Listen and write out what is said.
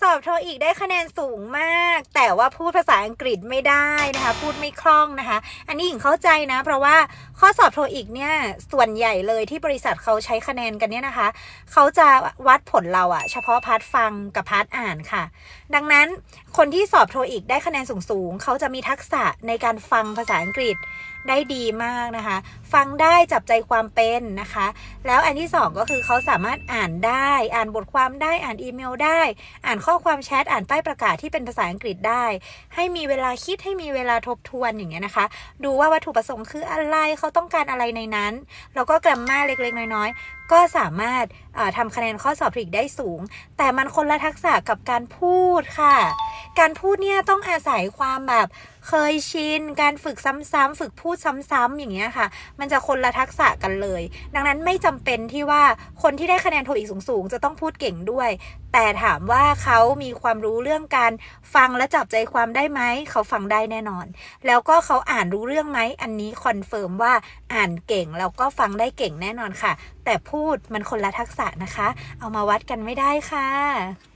สอบโทอีกได้คะแนนสูงมาก แต่ว่าพูดภาษาอังกฤษไม่ได้นะคะ พูดไม่คล่องนะคะ อันนี้หญิงเข้าใจนะ เพราะว่าข้อสอบโทอีกเนี่ยส่วนใหญ่เลยที่บริษัทเขาใช้คะแนนกันเนี่ยนะคะ เขาจะวัดผลเราอะเฉพาะพาร์ทฟังกับพาร์ทอ่านค่ะ ดังนั้นคนที่สอบโทอีกได้คะแนนสูงๆเขาจะมีทักษะในการฟังภาษาอังกฤษได้ดีมากนะคะ ฟังได้จับใจความเป็นนะคะ แล้วอันที่สองก็คือเขาสามารถอ่านได้ อ่านบทความได้ อ่านอีเมลได้ อ่านข้อความแชท อ่านป้ายประกาศที่เป็นภาษาอังกฤษได้ให้มีเวลาคิดให้มีเวลาทบทวนอย่างเงี้ยนะคะ ดูว่าวัตถุประสงค์คืออะไรเขาต้องการอะไรในนั้น แล้วก็กรัมมาเล็กๆ น้อยๆ ก็สามารถเอ่อทำคะแนนข้อสอบอีกได้สูง แต่มันคนละทักษะกับการพูดค่ะ การพูดเนี่ยต้องอาศัยความแบบเคยชิน การฝึกซ้ำๆฝึกพูดซ้ำๆอย่างเงี้ยค่ะ มันจะคนละทักษะกันเลย ดังนั้นไม่จำเป็นที่ว่าคนที่ได้คะแนนโทอีกสูง ๆ จะต้องพูดเก่งด้วย แต่ถามว่าเขามีความรู้เรื่องการฟังและจับใจความได้ไหม เขาฟังได้แน่นอน แล้วก็เขาอ่านรู้เรื่องไหม อันนี้คอนเฟิร์มว่าอ่านเก่งแล้วก็ฟังได้เก่งแน่นอนค่ะ แต่พูดมันคนละทักษะนะคะ เอามาวัดกันไม่ได้ค่ะ